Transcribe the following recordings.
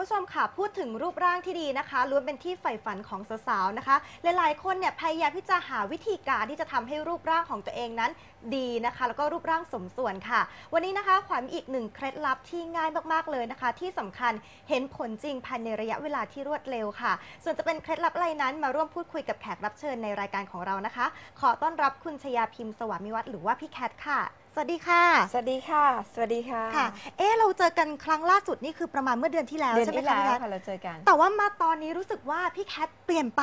ผู้ชมค่ะ พูดถึงรูปร่างที่ดีนะคะล้วนเป็นที่ใฝ่ฝันของสาวๆนะคะ หลายๆ คนเนี่ยพยายามที่จะหาวิธีการที่จะทำให้รูปร่างของตัวเองนั้นดีนะคะ แล้วก็รูปร่างสมส่วนค่ะ วันนี้นะคะขวัญมีอีกหนึ่งเคล็ดลับที่ง่ายมากๆเลยนะคะ ที่สำคัญเห็นผลจริงภายในระยะเวลาที่รวดเร็วค่ะ ส่วนจะเป็นเคล็ดลับอะไรนั้นมาร่วมพูดคุยกับแขกรับเชิญในรายการของเรานะคะ ขอต้อนรับคุณชยาพิมพ์สวามิวัฒน์หรือว่าพี่แคทค่ะสวัสดีค่ะ สวัสดีค่ะ สวัสดีค่ะ ค่ะ เอ๊ะ เราเจอกันครั้งล่าสุดนี่คือประมาณเมื่อเดือนที่แล้วเดือนใช่ไหมที่คะแล้วพี่แคทค่ะเราเจอกัน แต่ว่ามาตอนนี้รู้สึกว่าพี่แคทเปลี่ยนไป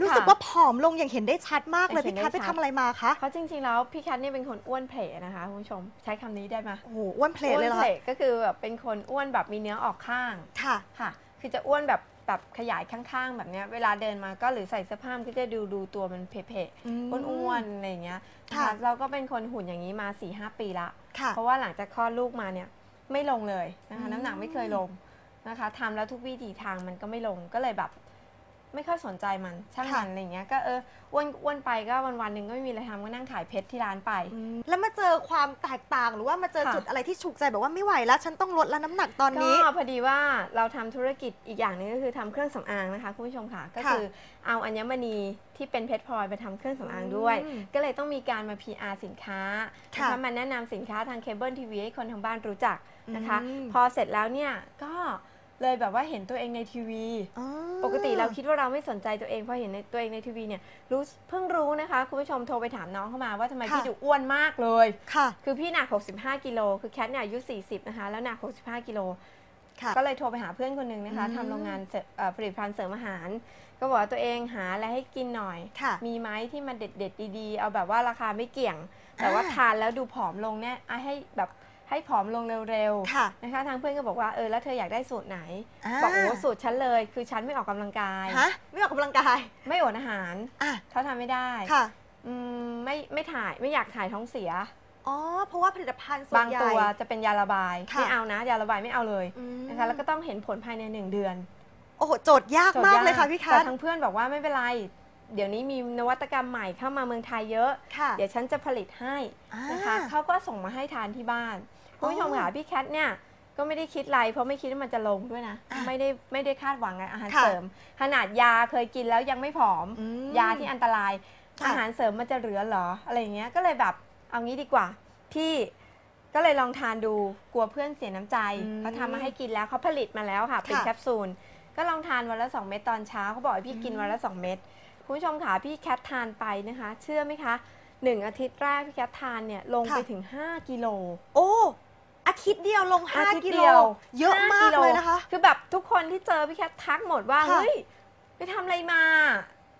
รู้สึกว่าผอมลงอย่างเห็นได้ชัดมากเลยเห็พี่นแคได้ทไปชัทำดอะไรมาคะเพราะจริงๆแล้วพี่แคทเนี่ยเป็นคนอ้วนเพลนะคะคุณผู้ชม ใช้คำนี้ได้ไหมโอ้โห อ้วนเพลทเลยเหรออ้วนคะเพลก็คือแบบเป็นคนอ้วนแบบมีเนื้อออกข้าง ค่ะ ค่ะ คือจะอ้วนแบบ แบบขยายข้างๆ แบบเนี้ยเวลาเดินมาก็หรือใส่เสื้อผ้ามันก็จะดูดูตัวมันเพะอืมๆอ้วนๆอะไรอย่างเงี้ยนะค่ะคะเราก็เป็นคนหุ่นอย่างนี้มา4ีหปีละค่ะเพราะว่าหลังจากคลอดลูกมาเนี่ยไม่ลงเลยนะคะอืมน้ำหนักไม่เคยลงนะคะทำแล้วทุกวิถีทางมันก็ไม่ลงก็เลยแบบ ไม่ค่อยสนใจมันช่างมันอะไรอย่างเงี้ยก็เอออ้วนอ้วนไปก็วันวันๆหนึ่งก็ไม่มีอะไรทำก็นั่งขายเพชรที่ร้านไปอืมแล้วมาเจอความแตกต่างหรือว่ามาเจอค่ะจุดอะไรที่ฉุกใจแบบว่าไม่ไหวแล้วฉันต้องลดแล้วน้ำหนักตอนก็นี้พอดีว่าเราทำธุรกิจอีกอย่างหนึงก็คือทำเครื่องสำอางนะคะคุณผู้ชมค่ะก็ค่ะคือเอาอัญมณีที่เป็นเพชรพลอยไปทำเครื่องสำอางด้วยอืมก็เลยต้องมีการมา PR สินค้าค่ะนะคะมาแนะนำสินค้าทางเคเบิลทีวีให้คนทางบ้านรู้จักนะคะอืมพอเสร็จแล้วเนี่ยก็ เลยแบบว่าเห็นตัวเองในทีวีอ๋อปกติเราคิดว่าเราไม่สนใจตัวเองพอเห็นในตัวเองในทีวีเนี่ยรู้เพิ่งรู้นะคะคุณผู้ชมโทรไปถามน้องเข้ามาว่าทำไมค่ะพี่ดูอ้วนมากเลยค่ะคือพี่หนัก 65 กิโลคือแคทเนี่ยอายุ 40 นะคะ แล้วหนัก 65 กิโลค่ะก็เลยโทรไปหาเพื่อนคนหนึ่งนะคะอืมทำโรงงานเสริมเอ่อผลิตภัณฑ์เสริมอาหาร ก็บอกว่าตัวเองหาอะไรให้กินหน่อยค่ะมีไหมที่มันเด็ดๆดีๆ เอาแบบว่าราคาไม่เกี่ยง แต่ว่าอ่าทานแล้วดูผอมลงเนี่ยอะให้แบบ ให้ผอมลงเร็วค่ะๆนะคะทางเพื่อนก็บอกว่าเออแล้วเธออยากได้สูตรไหนาบอกโอ้สูตรฉันเลย คือฉันไม่ออกกำลังกายฮะไม่ออกกำลังกาย ไม่อดอาหารอะเขาทำไม่ได้ค่ะอืมไม่ไม่ถ่ายไม่อยากถ่ายท้องเสียอ๋อเพราะว่าผลิตภัณฑ์ส่วบานงใหญ่ตัวจะเป็นยาระบายค่ะไม่เอานะยาระบายไม่เอาเลยอืมนะคะแล้วก็ต้องเห็นผลภายในหนึ่งเดือน โอ้โหโจทย์ยากมากเลยค่ะพี่แคแต่ททางเพื่อนบอกว่าไม่เป็นไรเดี๋ยวนี้มีนวัตกรรมใหม่เข้ามาเมืองไทยเยอะค่ะเดี๋ยวฉันจะผลิตให้นะคะอ่าเขาก็ส่งมาให้ทานที่บ้าน คุณผู้ชมอ๋อค่ะพี่แคทเนี่ยก็ไม่ได้คิดอะไรเพราะไม่คิดว่ามันจะลงด้วยนะอะไม่ได้ไม่ได้คาดหวังอาหารค่ะเสริม ขนาดยาเคยกินแล้วยังไม่ผอมอืมยาที่อันตรายค่ะอาหารเสริมมันจะเหลือเหรออะไรอย่างเงี้ยก็เลยแบบเอางี้ดีกว่า พี่ก็เลยลองทานดูกลัวเพื่อนเสียน้ำใจอืมเขาทำมาให้กินแล้วเขาผลิตมาแล้วค่ะเป็นค่ะแคปซูลก็ลองทานวันละ 2 เม็ดตอนเช้าเขาบอกให้พี่กินวันละ 2 เม็ดคุณผู้ชมค่ะพี่แคททานไปนะคะ เชื่อไหมคะหนึ่งอาทิตย์แรกพี่แคททานเนี่ยลงไปถึง 5 กิโลโอ้อา ทิตย์เดียวลง อาทิต5ย์กิโล เดียวเยอะห้มากโเลยนะคะ คือแบบทุกคนที่เจอพี่แคททักหมดว่า ค่ะ เฮ้ย ไปทำอะไรมา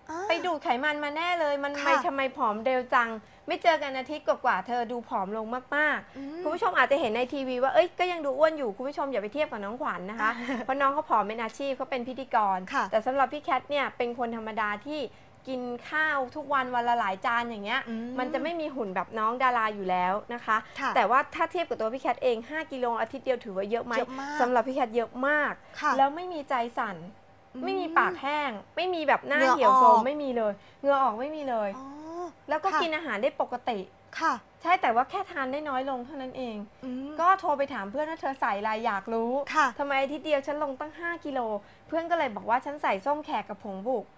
อ่า ไปดูดไขมันมาแน่เลย มันค่ะไม่ทำไมผอมเร็วจัง ไม่เจอกันอาทิตย์กว่าๆเธอดูผอมลงมากอืมๆคุณผู้ชมอาจจะเห็นในทีวีว่าเอ้ยก็ยังดูอ้วนอยู่คุณผู้ชมอย่าไปเทียบกับน้องขวัญนะคะ เพราะน้องเขาผอมเป็นอาชีพเขาเป็นพิธีกร ค่ะแต่สำหรับพี่แคทเนี่ยเป็นคนธรรมดาที่ กินข้าวทุกวันวันละหลายจานอย่างเงี้ยอืมมันจะไม่มีหุ่นแบบน้องดาราอยู่แล้วนะคะค่ะแต่ว่าถ้าเทียบกับตัวพี่แคทเอง 5 กิโลอาทิตย์เดียวถือว่าเยอะไหมเยอะมากสำหรับพี่แคทเยอะมากค่ะแล้วไม่มีใจสั่นอืมไม่มีปากแห้ง ไม่มีแบบหน้าเหงื่อเหี่ยวโซอมอกไม่มีเลยเหงื่อออกไม่มีเลยอ๋อแล้วก็ค่ะกินอาหารได้ปกติค่ะ ใช่แต่ว่าแค่ทานได้น้อยลงเท่านั้นเองอืมก็โทรไปถามเพื่อนว่าเธอใส่อะไรอยากรู้ค่ะทำไมอาทิตย์เดียวฉันลงตั้ง 5 กิโล เพื่อนก็เลยบอกว่าฉันใส่ส้มแขกกับผงบุกเอ๊ะ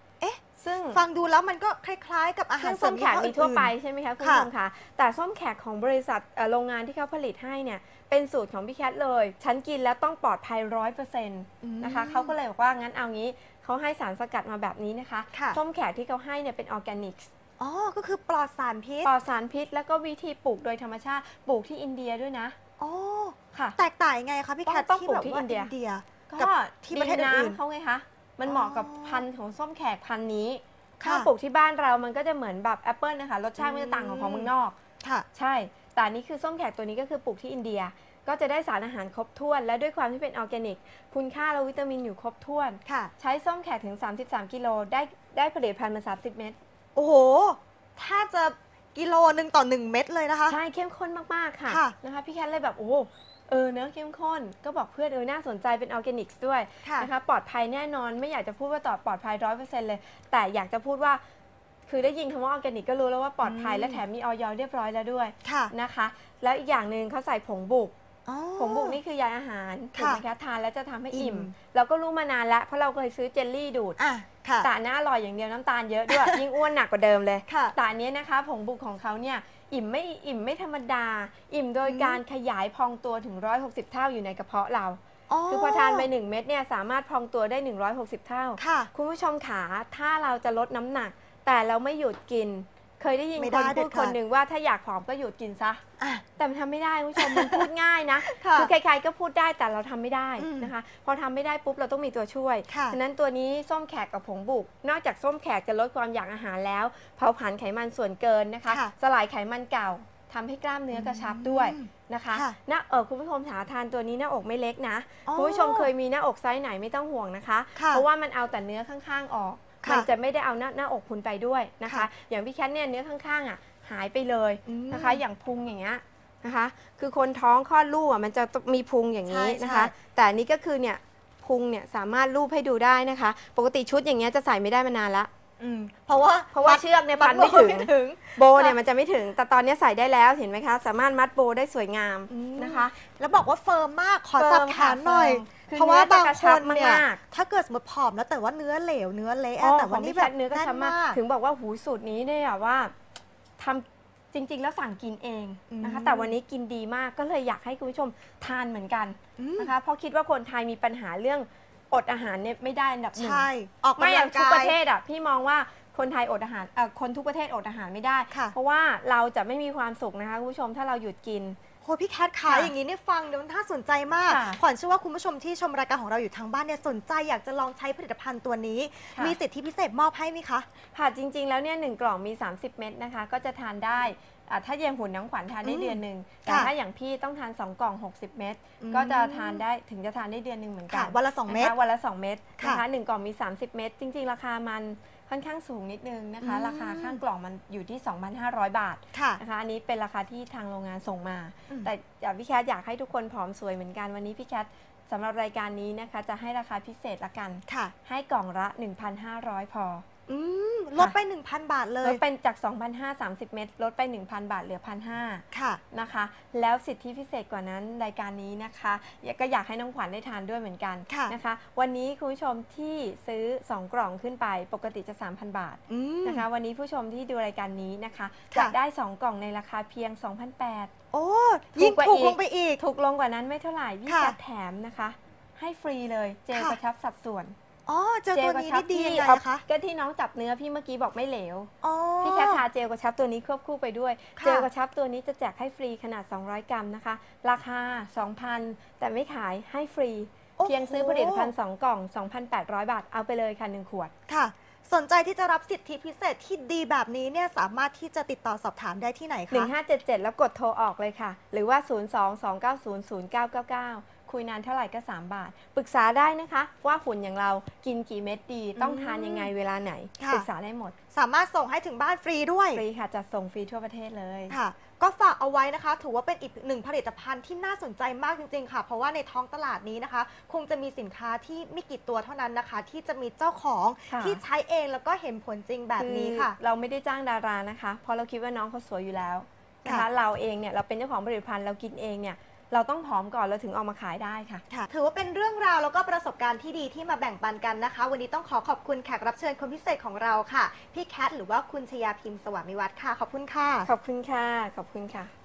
ซึ่งฟังดูแล้วมันก็คล้ายๆ กับอาหาซึ่รงเสริส้มมแขยี่กห้อมีทั่วไปอื่นใช่ไหมคะคุณค่ะผู้ชมคะแต่ส้มแขกของบริษัทเอ่อโรงงานที่เขาผลิตให้เนี่ยเป็นสูตรของพี่แคทเลย ฉันกินแล้วต้องปลอดภัยร้อยเปอร์เซ็นต์อืมนะคะเขาก็เลยบอกว่างั้นเอางี้เขาให้สารสกัดมาแบบนี้นะคะค่ะส้มแขกที่เขาให้เนี่ยเป็นออร์แกนิกส์อ๋อ ก็คือปลอดสารพิษ ปลอดสารพิษ แล้วก็วิธีปลูกโดยธรรมชาติ ปลูกที่อินเดียด้วยนะ อ๋อ ค่ะ แตกต่างยังไงคะพี่ต้องแคทต้องที่ปลูกแบบที่ว่าอินเดียอินเดียก็กับที่ประเทศดินอื่นน้ำเขาไงคะ มันเหมาะกับพันธุ์ของส้มแขกพันธุ์นี้ค่ะถ้าปลูกที่บ้านเรามันก็จะเหมือนแบบแอปเปิลนะคะรสชาติมันจะต่างของของเมืองนอก ค่ะ ใช่ แต่อันนี้คือส้มแขกตัวนี้ก็คือปลูกที่อินเดีย ก็จะได้สารอาหารครบถ้วน และด้วยความที่เป็นออร์แกนิก คุณค่าและวิตามินอยู่ครบถ้วน ค่ะ ใช้ส้มแขกถึง 33 กิโล ได้ได้ผลิตภัณฑ์มา 30 เม็ด โอ้โห ถ้าจะกิโลหนึ่งต่อหนึ่งเม็ดเลยนะคะ ใช่เข้มข้นมาก ๆ ค่ะค่ะนะคะพี่แคทเลยแบบโอ้ เออเนื้อะเข้มข้นก็บอกเพื่อนเออน่าสนใจเป็นออร์แกนิกส์ด้วยค่ะนะคะปลอดภัยแน่นอนไม่อยากจะพูดว่าต่อปลอดภัยร้อยเปอร์เซ็นต์เลย แต่อยากจะพูดว่า คือได้ยินคำว่าออร์แกนิกก็รู้แล้วว่าปลอดภัยอืมและแถมมีออยเรียบร้อยแล้วด้วยค่ะนะคะ แล้วอีกอย่างหนึ่งเขาใส่ผงบุกอ๋อ ผงบุกนี่คือใยอาหารถูกค่ะไหมคะทานแล้วจะทำให้อิ่มอิ่ม เราก็รู้มานานแล้ว เพราะเราเคยซื้อเจลลี่ดูดอะค่ะแต่อันน่าอร่อยอย่างเดียวน้ำตาลเยอะด้วยยิ่งอ้วนหนักกว่าเดิมเลยค่ะแต่อันเนี้ยนะคะ ผงบุกของเขาเนี่ยอิ่มไม่อิ่มไม่ธรรมดา อิ่มโดยอืมการขยายพองตัวถึง 160 เท่าอยู่ในกระเพาะเราคือพอทานไป 1 เม็ดเนี่ยสามารถพองตัวได้ 160 เท่าค่ะคุณผู้ชมขาถ้าเราจะลดน้ำหนัก แต่เราไม่หยุดกิน เคยได้ยินไม่คได้นเด็พูดดขาดคนหนึ่งว่าถ้าอยากผอมก็หยุดกินซะอะแต่มันทำไม่ได้คุณผู้ชมมันพูดง่ายนะค่ะคือใครๆก็พูดได้แต่เราทำไม่ได้อืมนะคะ พอทำไม่ได้ปุ๊บเราต้องมีตัวช่วยค่ะฉะนั้นตัวนี้ส้มแขกกับผงบุก นอกจากส้มแขกจะลดความอยากอาหารแล้วเผาผลาญไขมันส่วนเกินนะคะค่ะสลายไขมันเก่าทำให้กล้ามเนื้อกระชับด้วยอืมนะคะค่ะหน้าเออคุณผู้ชมหาทานตัวนี้หน้าอกไม่เล็กนะอ๋อคุณผู้ชมเคยมีหน้าอกไซส์ไหนไม่ต้องห่วงนะคะค่ะเพราะว่ามันเอาแต่เนื้อข้างๆออก ค่ะ มันจะไม่ได้เอาหน้าหน้าอกคุณไปด้วยนะคะค่ะอย่างพี่แคทเนี่ยเนื้อข้างๆอะหายไปเลยอืมนะคะ อย่างพุงอย่างเงี้ยนะคะ คือคนท้องคลอดลูกอะมันจะมีพุงอย่างนี้ใช่นะคะใช่แต่อันนี้ก็คือเนี่ยพุงเนี่ยสามารถรูปให้ดูได้นะคะ ปกติชุดอย่างเงี้ยจะใส่ไม่ได้มานานละอืม เพราะว่าเพราะว่าเชือกเนี่ยพันไม่ถึงมัดถึง โบเนี่ยมันจะไม่ถึง แต่ตอนนี้ใส่ได้แล้วเห็นไหมคะ สามารถมัดโบได้สวยงามอืมนะคะ แล้วบอกว่าเฟิร์มมากขอจับเฟิร์มแขค่ะนหน่อยเฟิร์มคือเพราะว่าเนื้อจะบางกระคชับนเนี่ยมากถ้าเกิดสมมติผอมแล้วแต่ว่าเนื้อเหลวเนื้อเละอ๋อแต่ขวัอนงนี้พี่แบแคบทเนื้อกระชับมากแน่นถึงบอกว่าหูสูตรนี้เนี่ยว่าทำจริง ๆ แล้วสั่งกินเองนะคะอืมแต่วันนี้กินดีมากก็เลยอยากให้คุณผู้ชมทานเหมือนกันอืมนะคะ เพราะคิดว่าคนไทยมีปัญหาเรื่อง อดอาหารเนี่ยไม่ได้อันดับหนึ่งใช่ ออกไม่กำอลัย่างงทุกกาประยเทศอะพี่มองว่าคนไทยอดอาหารเอ่อคนทุกประเทศอดอาหารไม่ได้ ค่ะ เพราะว่าเราจะไม่มีความสุขนะคะคุณผู้ชมถ้าเราหยุดกินโหพี่แคทขาค่ะอย่างนี้เนี่ยฟังเดี๋ยวมันน่าสนใจมาก ค่ะขวัญเชื่อว่าคุณผู้ชมที่ชมรายการของเราอยู่ทางบ้านเนี่ยสนใจอยากจะลองใช้ผลิตภัณฑ์ตัวนี้ ค่ะ มีสิทธิพิเศษมอบให้ไหมคะ ค่ะจริงๆ แล้วเนี่ยหนึ่งกล่องมี 30 เม็ดนะคะ ก็จะทานได้อ่า ถ้าอย่างหุ่นน้ำขวัญทานได้อืมเดือนหนึ่งแต่ค่ะถ้าอย่างพี่ต้องทาน 2 กล่อง 60 เม็ดอืมก็จะทานได้ถึงจะทานได้เดือนหนึ่งเหมือนกัค่ะนวันละสองเม็ดนะคะวันละ2เม็ดค่ะนะคะหนึ่งกล่องมี 30 เม็ดจริง ๆ ราคามันค่อนข้างสูงนิดนึงนะคะอืมราคาข้างกล่องมันอยู่ที่ 2,500 บาทค่ะนะคะอันนี้เป็นราคาที่ทางโรงงานส่งมาอืมแต่อยากพี่แคทอยากให้ทุกคนผอมสวยเหมือนกันวันนี้พี่แคทสำหรับรายการนี้นะคะจะให้ราคาพิเศษละกันค่ะให้กล่องละ 1,500 พออืม ลดไป 1,000 บาทเลลยดเป็นจาก 2,530 เม็ดลดไป 1,000 บาทเหลือ 1,500ค่ะนะคะ แล้วสิทธิพิเศษกว่านั้นรายการนี้นะคะอยากก็อยากให้น้องขวัญได้ทานด้วยเหมือนกันค่ะนะคะ วันนี้คุณผู้ชมที่ซื้อ 2 กล่องขึ้นไปปกติจะ 3,000 บาทอืมนะคะ วันนี้ผู้ชมที่ดูรายการนี้นะคะค่ะจะได้ 2 กล่องในราคาเพียง 2,800โอ้ถูยิ่งกกว่าถูกอีกลงไปอีก ถูกลงกว่านั้นไม่เท่าไหร่พี่ค่ะจะแถมนะคะ ให้ฟรีเลยเจลค่ะกระชับสัดส่วน อ๋อเจอตัวนี้นี่ดียังไงเอานะคะก็ที่น้องจับเนื้อพี่เมื่อกี้บอกไม่เหลวอ๋อพี่แคททาเจลกระชับตัวนี้ควบคู่ไปด้วยค่ะเจลกระชับตัวนี้จะแจกให้ฟรีขนาด 200 กรัมนะคะ ราคา 2,000 แต่ไม่ขายให้ฟรีโอ้โหเพียงซื้อผลิตภัณฑ์2กล่อง 2,800 บาท เอาไปเลยค่ะ 1 ขวดค่ะ สนใจที่จะรับสิทธิพิเศษที่ดีแบบนี้เนี่ยสามารถที่จะติดต่อสอบถามได้ที่ไหนคะ1577 แล้วกดโทรออกเลยค่ะ หรือว่า 022900999 คุยนานเท่าไหร่ก็ 3 บาท ปรึกษาได้นะคะ ว่าหุ่นอย่างเรากินกี่เม็ดดี ต้องทานยังไงเวลาไหนค่ะปรึกษาได้หมด สามารถส่งให้ถึงบ้านฟรีด้วย ฟรีค่ะจัดส่งฟรีทั่วประเทศเลยค่ะ ก็ฝากเอาไว้นะคะ ถือว่าเป็นอีกหนึ่งผลิตภัณฑ์ที่น่าสนใจมากจริง ๆ ค่ะ เพราะว่าในท้องตลาดนี้นะคะ คงจะมีสินค้าที่ไม่กี่ตัวเท่านั้นนะคะ ที่จะมีเจ้าของค่ะที่ใช้เองแล้วก็เห็นผลจริงแบบนี้ค่ะอเราไม่ได้จ้างดารานะคะ เพราะเราคิดว่าน้องเขาสวยอยู่แล้วนะคะค่ะเราเองเนี่ยเราเป็นเจ้าของผลิตภัณฑ์เรากินเองเนี่ย เราต้องผอมก่อนเราถึงเอามาขายได้ค่ะ ค่ะ ถือว่าเป็นเรื่องราวแล้วก็ประสบการณ์ที่ดีที่มาแบ่งปันกันนะคะ วันนี้ต้องขอขอบคุณแขกรับเชิญคนพิเศษของเราค่ะ พี่แคทหรือว่าคุณชยาพิมพ์สวัสดิวัฒน์ค่ะ ขอบคุณค่ะ ขอบคุณค่ะ ขอบคุณค่ะ